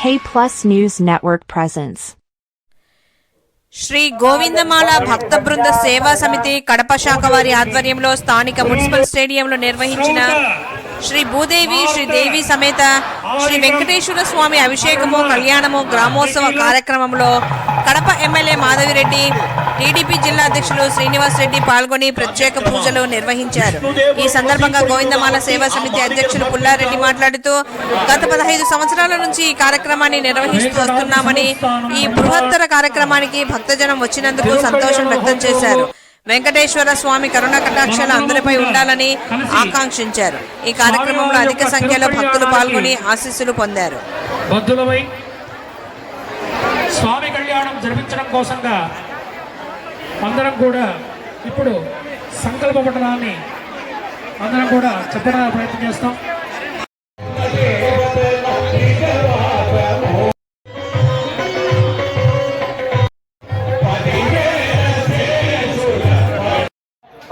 K Plus News Network presents. Shri గోవిందమాల భక్త బృంద సేవా సమితి కడప శాఖ వారి ఆధ్వర్యంలో స్థానిక మున్సిపల్ స్టేడియంలో నిర్వహించిన శ్రీ భూదేవి శ్రీ దేవి సమేత శ్రీ వెంకటేశ్వర స్వామి అభిషేకము కళ్యాణము గ్రామోత్సవ కార్యక్రమంలో కడప ఎమ్మెల్యే మాధవిరెడ్డి టీడీపీ జిల్లా అధ్యక్షులు శ్రీనివాస్ రెడ్డి పాల్గొని ప్రత్యేక పూజలు నిర్వహించారు. ఈ సందర్భంగా గోవిందమాల సేవా సమితి అధ్యక్షులు పుల్లారెడ్డి మాట్లాడుతూ గత పదహైదు సంవత్సరాల నుంచి ఈ కార్యక్రమాన్ని నిర్వహిస్తూ వస్తున్నామని ఈ బృహత్తర కార్యక్రమానికి భక్తజనం వచ్చినందుకు సంతోషం వ్యక్తం చేశారు. వెంకటేశ్వర స్వామి కరుణ కటాక్షాలు అందరిపై ఉండాలని ఆకాంక్షించారు. ఈ కార్యక్రమంలో అధిక సంఖ్యలో భక్తులు పాల్గొని ఆశీస్సులు పొందారు. స్వామి కళ్యాణం జరిపించడం కోసంగా అందరం కూడా ఇప్పుడు సంకల్ప పట్టణాన్ని అందరం కూడా చెప్పడానికి ప్రయత్నం చేస్తాం.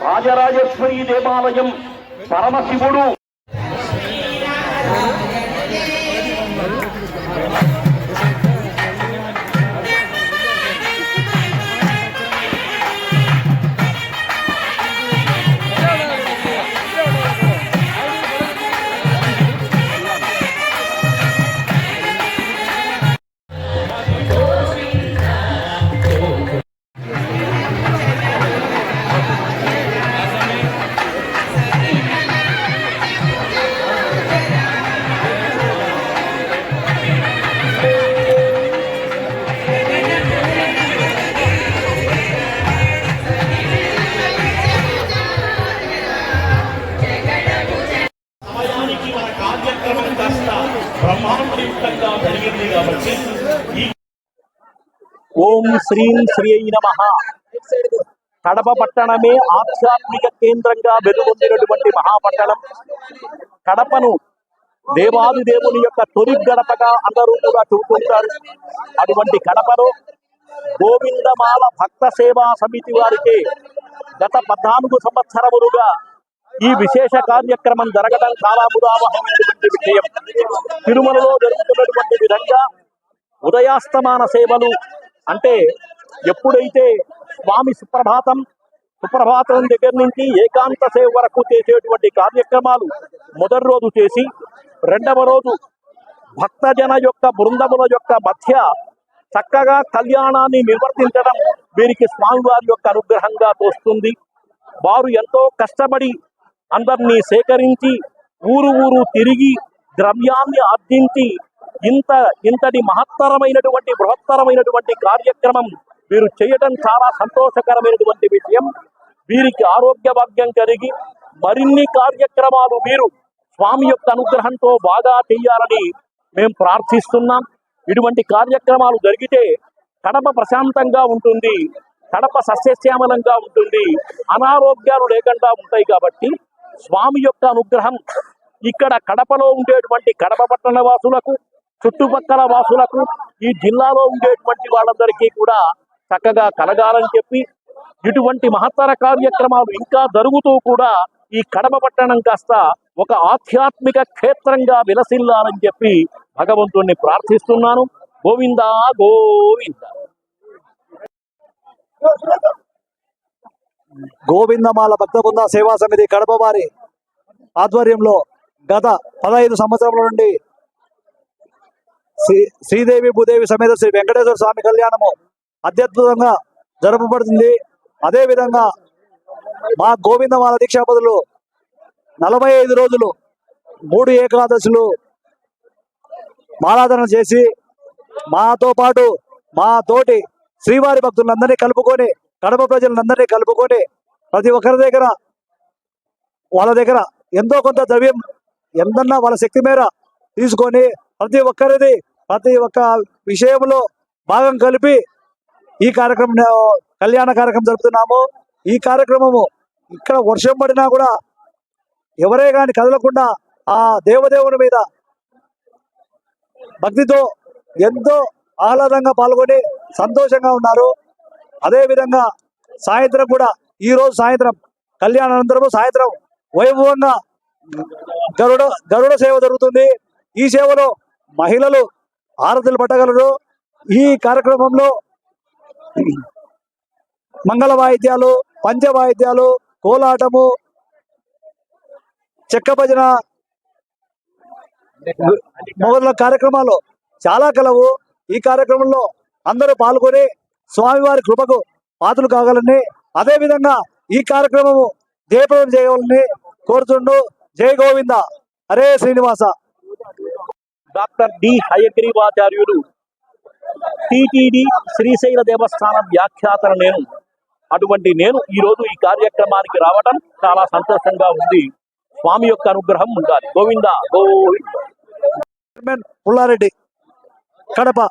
రాజరాజేశ్వరి దేవాలయం పరమశివుడు కాబట్టి ఓం శ్రీం శ్రీ నమ. కడప పట్టణమే ఆధ్యాత్మిక కేంద్రంగా వెలుగొందినటువంటి మహాపట్టణం కడపను దేవాది దేవుని యొక్క తొలి గడపగా అందరూ కూడా అటువంటి కడపలో గోవిందమాల భక్త సేవా సమితి వారికి గత పద్నాలుగు సంవత్సరములుగా ఈ విశేష కార్యక్రమం జరగడం చాలా ముదావహమైనటువంటి విషయం తిరుమలలో జరుగుతున్నటువంటి విధంగా ఉదయాస్తమాన సేవలు అంటే ఎప్పుడైతే స్వామి సుప్రభాతం సుప్రభాతం దగ్గర నుంచి ఏకాంత సేవ వరకు చేసేటువంటి కార్యక్రమాలు మొదటి రోజు చేసి రెండవ రోజు భక్తజన యొక్క బృందముల యొక్క మధ్య చక్కగా కళ్యాణాన్ని నిర్వర్తించడం వీరికి స్వామివారి యొక్క అనుగ్రహంగా తోస్తుంది. వారు ఎంతో కష్టపడి అందరినీ సేకరించి ఊరు ఊరు తిరిగి ద్రవ్యాన్ని ఆర్జించి ఇంత ఇంతటి మహత్తరమైనటువంటి బృహత్తరమైనటువంటి కార్యక్రమం వీరు చేయడం చాలా సంతోషకరమైనటువంటి విషయం. వీరికి ఆరోగ్య భాగ్యం కలిగి మరిన్ని కార్యక్రమాలు వీరు స్వామి యొక్క అనుగ్రహంతో బాగా చేయాలని మేము ప్రార్థిస్తున్నాం. ఇటువంటి కార్యక్రమాలు జరిగితే కడప ప్రశాంతంగా ఉంటుంది కడప సస్యశ్యామలంగా ఉంటుంది అనారోగ్యాలు లేకుండా ఉంటాయి కాబట్టి స్వామి యొక్క అనుగ్రహం ఇక్కడ కడపలో ఉండేటువంటి కడప పట్టణ వాసులకు చుట్టుపక్కల వాసులకు ఈ జిల్లాలో ఉండేటువంటి వాళ్ళందరికీ కూడా చక్కగా కలగాలని చెప్పి ఇటువంటి మహత్తర కార్యక్రమాలు ఇంకా జరుగుతూ కూడా ఈ కడప పట్టణం కాస్త ఒక ఆధ్యాత్మిక క్షేత్రంగా విలసిల్లాలని చెప్పి భగవంతుణ్ణి ప్రార్థిస్తున్నాను. గోవింద గోవింద. గోవిందమాల భక్త సేవా సమితి కడప వారి ఆధ్వర్యంలో గత పదహైదు సంవత్సరముల నుండి శ్రీ శ్రీదేవి భూదేవి సమేత శ్రీ వెంకటేశ్వర స్వామి కళ్యాణము అత్యద్భుతంగా జరపబడుతుంది. అదే విధంగా మా గోవిందమాల దీక్షాపదులు నలభై ఐదు రోజులు మూడు ఏకాదశులు మాలాధన చేసి మాతో పాటు మా తోటి శ్రీవారి భక్తులందరినీ కలుపుకొని కడప ప్రజలందరినీ కలుపుకొని ప్రతి ఒక్కరి దగ్గర వాళ్ళ దగ్గర ఎంతో కొంత ద్రవ్యం ఎంతన్నా వాళ్ళ శక్తి మేర తీసుకొని ప్రతి ఒక్కరిది ప్రతి ఒక్క విషయంలో భాగం కలిపి ఈ కార్యక్రమం కళ్యాణ కార్యక్రమం జరుపుతున్నాము. ఈ కార్యక్రమము ఇక్కడ వర్షం పడినా కూడా ఎవరే కానీ కదలకుండా ఆ దేవదేవుని మీద భక్తితో ఎంతో ఆహ్లాదంగా పాల్గొని సంతోషంగా ఉన్నారు. అదేవిధంగా సాయంత్రం కూడా ఈ రోజు సాయంత్రం కళ్యాణ అనంతరం సాయంత్రం వైభవంగా గరుడ గరుడ సేవ జరుగుతుంది. ఈ సేవలో మహిళలు ఆరతులు పట్టగలరు. ఈ కార్యక్రమంలో మంగళ వాయిద్యాలు పంచ వాయిద్యాలు కోలాటము చెక్క భజన మొదలైన కార్యక్రమాలు చాలా కలవు ఈ కార్యక్రమంలో అందరూ పాల్గొని స్వామివారి కృపకు పాత్రలు కాగలని అదే విధంగా ఈ కార్యక్రమము జయప్రదం చేయవాలని కోరుతుండు. జై Govinda. Hare Srinivasa. Doctor D Hayagrivacharyulu TTD Srisaila Devasthanam వ్యాఖ్యాతను నేను. అటువంటి నేను ఈ రోజు ఈ కార్యక్రమానికి రావడం చాలా సంతోషంగా ఉంది. స్వామి యొక్క అనుగ్రహం ఉండాలి. గోవింద పుల్లారెడ్డి. కడప.